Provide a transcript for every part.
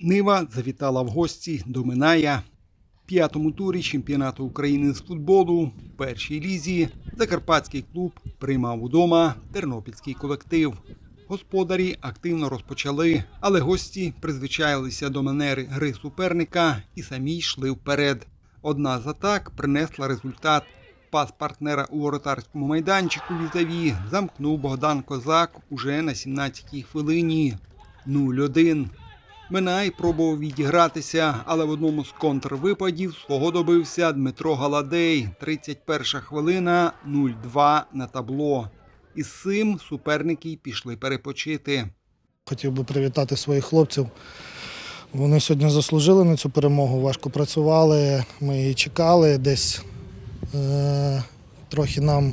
Нива завітала в гості до Миная. В п'ятому турі чемпіонату України з футболу в першій лізі Закарпатський клуб приймав удома тернопільський колектив. Господарі активно розпочали, але гості призвичаїлися до манери гри суперника і самі йшли вперед. Одна з атак принесла результат. Пас партнера у воротарському майданчику візаві замкнув Богдан Козак уже на 17-й хвилині. 0-1. Минай пробував відігратися, але в одному з контрвипадів свого добився Дмитро Галадей. 31 хвилина 0-2 на табло. Із цим суперники пішли перепочити. Хотів би привітати своїх хлопців. Вони сьогодні заслужили на цю перемогу, важко працювали, ми її чекали. Десь е, трохи нам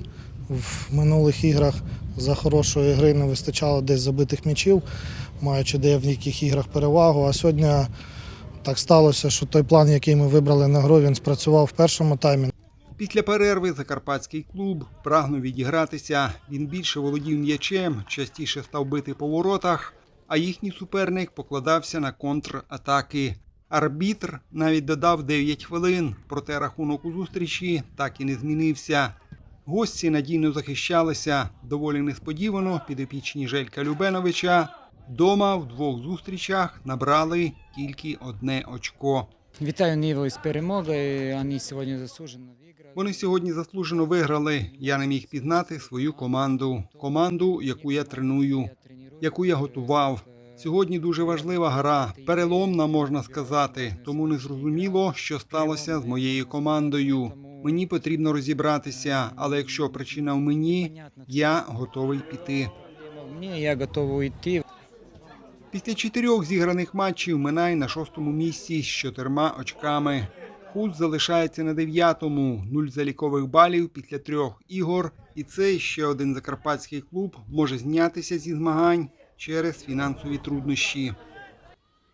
в минулих іграх за хорошої гри не вистачало десь забитих м'ячів, маючи деяких іграх перевагу. А сьогодні так сталося, що той план, який ми вибрали на гру, він спрацював в першому таймі. Після перерви закарпатський клуб прагнув відігратися. Він більше володів м'ячем, частіше став бити по воротах, а їхній суперник покладався на контратаки. Арбітр навіть додав 9 хвилин, проте рахунок у зустрічі так і не змінився. Гості надійно захищалися. Доволі несподівано підопічні Желька Любеновича дома в двох зустрічах набрали тільки одне очко. Вітаю Ніву із перемогою. Вони сьогодні заслужено виграли. Вони сьогодні заслужено виграли. Я не міг пізнати свою команду, команду, яку я треную, яку я готував. Сьогодні дуже важлива гра, переломна можна сказати, тому не зрозуміло, що сталося з моєю командою. Мені потрібно розібратися, але якщо причина в мені, я готовий піти. Мені я готовий йти. Після чотирьох зіграних матчів Минай на шостому місці з чотирма очками. Хуст залишається на дев'ятому, нуль залікових балів після трьох ігор. І це ще один закарпатський клуб може знятися зі змагань через фінансові труднощі.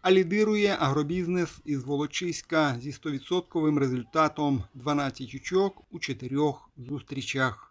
А лідирує агробізнес із Волочиська зі 100% результатом 12 очок у чотирьох зустрічах.